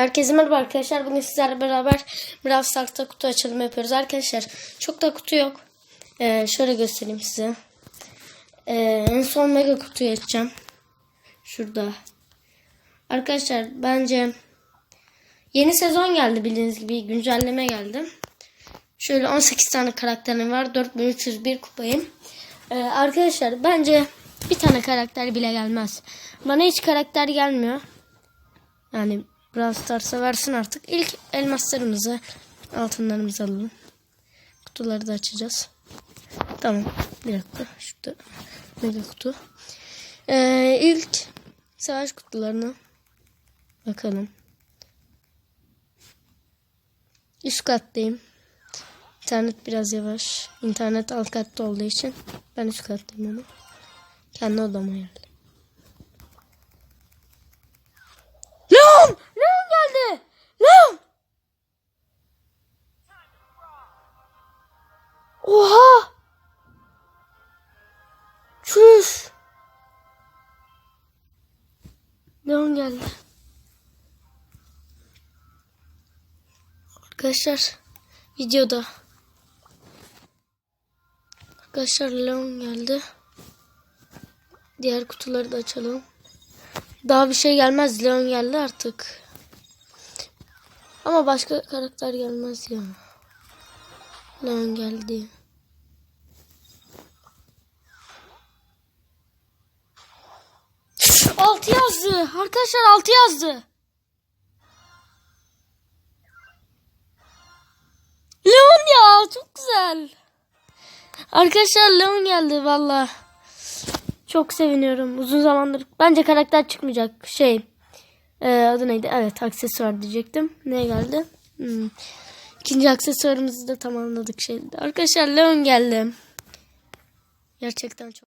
Herkese merhaba arkadaşlar. Bugün sizlerle beraber Brawl Stars'ta kutu açılımı yapıyoruz. Arkadaşlar çok da kutu yok. Ee, şöyle göstereyim size. Ee, en son mega kutuyu açacağım. Şurada. Arkadaşlar bence yeni sezon geldi bildiğiniz gibi. Güncelleme geldi. Şöyle 18 tane karakterim var. 4301 kupayım. Ee, arkadaşlar bence bir tane karakter bile gelmez. Bana hiç karakter gelmiyor. Yani Brawl Stars'a versin artık. İlk elmaslarımızı, altınlarımızı alalım. Kutuları da açacağız. Tamam. Bir dakika. Şurada mega kutu. Ee, ilk savaş kutularına bakalım. Üst kattayım. İnternet biraz yavaş. İnternet alt katta olduğu için ben üst kattayım ama. Kendi odama geldim. Çüş! Leon geldi. Arkadaşlar videoda Arkadaşlar Leon geldi. Diğer kutuları da açalım. Daha bir şey gelmez. Leon geldi artık. Ama başka karakter gelmez ya. Leon geldi. Altı yazdı. Arkadaşlar altı yazdı. Leon ya çok güzel. Arkadaşlar Leon geldi valla. Çok seviniyorum. Uzun zamandır bence karakter çıkmayacak. Şey e, adı neydi? Evet aksesuar diyecektim. Ne geldi? Hmm. İkinci aksesuarımızı da tamamladık şeydi. Arkadaşlar Leon geldi. Gerçekten çok